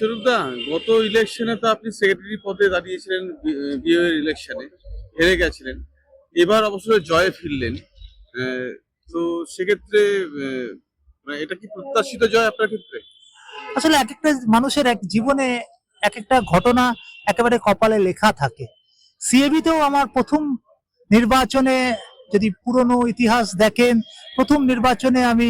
স্বরূপদা গত ইলেকশনে তো আপনি সেক্রেটারি পদে দাঁড়িয়েছিলেন বিএর ইলেকশনে হেরে গেছিলেন। এবার অবশ্য জয়ে ফিরলেন। তো সেক্ষেত্রে মানে এটা কি প্রত্যাশিত জয় আপনার ক্ষেত্রে? আসলে এক একটা মানুষের এক জীবনে এক একটা ঘটনা একেবারে কপালে লেখা থাকে। সিএবিতেও আমার প্রথম নির্বাচনে যদি পুরনো ইতিহাস দেখেন, প্রথম নির্বাচনে আমি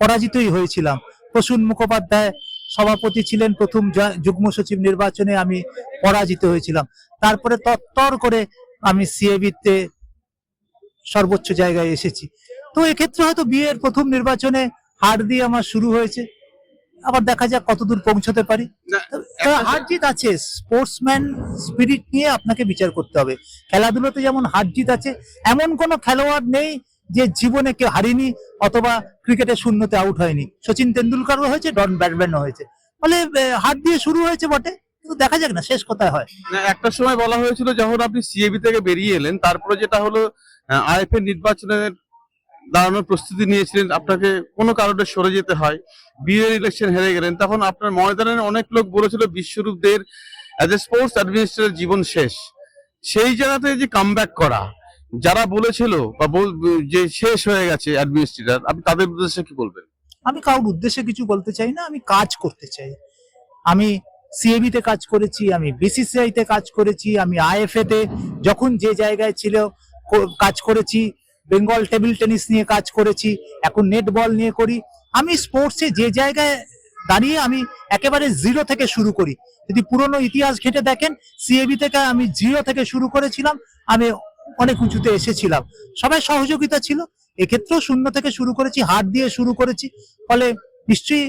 পরাজিতই হয়েছিলাম। প্রসূন মুখোপাধ্যায় সভাপতি ছিলেন প্রথম যুগ্ম সচিব নির্বাচনে আমি পরাজিত হয়েছিলাম। তারপরে তত্তর করে আমি সিএবিতে সর্বোচ্চ জায়গায় এসেছি। তো এক্ষেত্রে হয়তো বিয়ের প্রথম নির্বাচনে হার দিয়ে আমার শুরু হয়েছে। আবার দেখা যাক কতদূর পৌঁছতে পারি। না, হার জিত আছে। স্পোর্টসম্যান স্পিরিট নিয়ে আপনাকে বিচার করতে হবে। খেলাধুলোতে যেমন হার জিত আছে এমন কোনো খেলোয়াড় নেই যে জীবনে কেউ হারিনি অথবা ক্রিকেটে শূন্যতে আউট হয়নি। সচিন তেন্ডুলকারও হয়েছে, ডন ব্যাটম্যানও হয়েছে। ফলে হার দিয়ে শুরু হয়েছে বটে, কিন্তু দেখা যাক না, শেষ কোথায় হয়। একটা সময় বলা হয়েছিল যখন আপনি সিএবি থেকে বেরিয়ে এলেন, তারপরে যেটা হলো আইএফএ নির্বাচনের দাঁড়ানোর প্রস্তুতি নিয়েছিলেন, আপনাকে কোনো কারণে সরে যেতে হয়, বিয়ের ইলেকশন হেরে গেলেন, তখন আপনার ময়দানের অনেক লোক বলেছিল বিশ্বরূপদের অ্যাজ এ স্পোর্টস অ্যাডমিনিস্ট্রেটর জীবন শেষ। সেই জায়গাতে যে কামব্যাক করা যারা বলেছিল বা যে শেষ হয়ে গেছে অ্যাডমিনিস্ট্রেটর আপনি তাদের উদ্দেশ্যে কি বলবেন? আমি কারোর উদ্দেশ্যে কিছু বলতে চাই না, আমি কাজ করতে চাই। আমি সিএবি তে কাজ করেছি, আমি বিসিসিআই তে কাজ করেছি, আমি আইএফএ তে যখন যে জায়গায় ছিল কাজ করেছি, বেঙ্গল টেবিল টেনিস নিয়ে কাজ করেছি, এখন নেট বল নিয়ে করি। আমি স্পোর্টসে যে জায়গায় দাঁড়িয়ে আমি একেবারে জিরো থেকে শুরু করি। যদি পুরনো ইতিহাস ঘেঁটে দেখেন সিএবি থেকে আমি জিরো থেকে শুরু করেছিলাম, আমি অনেক উঁচুতে এসেছিলাম। সবাই সহযোগিতা ছিল। এক্ষেত্রেও শূন্য থেকে শুরু করেছি হাত দিয়ে শুরু করেছি। ফলে নিশ্চয়ই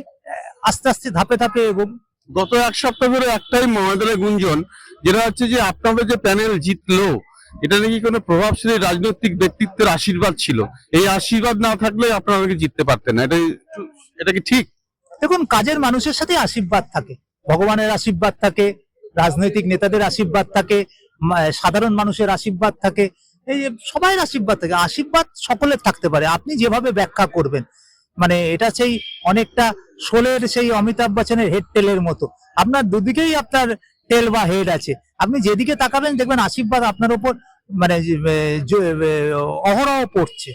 আস্তে আস্তে ধাপে ধাপে এবং গত এক সপ্তাহ ধরে একটাই ময়দানের গুঞ্জন যেটা হচ্ছে যে আপনাদের যে প্যানেল জিতলো এটা নাকি কোনো প্রভাবশালী রাজনৈতিক ব্যক্তিত্বের আশীর্বাদ ছিল? এই আশীর্বাদ না থাকলে আপনারা জিততে পারতেন না এটা এটা কি ঠিক? দেখুন কাজের মানুষের সাথে আশীর্বাদ থাকে। ভগবানের আশীর্বাদ থাকে রাজনৈতিক নেতাদের আশীর্বাদ থাকে সাধারণ মানুষের আশীর্বাদ থাকে। এই যে সবাই আশীর্বাদ থাকে। আশীর্বাদ সকলের থাকতে পারে। আপনি যেভাবে ব্যাখ্যা করবেন মানে এটা সেই অনেকটা শোলের সেই অমিতাভ বচ্চনের হেড টেলের মতো। আপনার দুদিকেই আপনার টেল বা হেড আছে। আপনি যেদিকে তাকাবেন দেখবেন আশীর্বাদ আপনার উপর মানে অহরহ পড়ছে।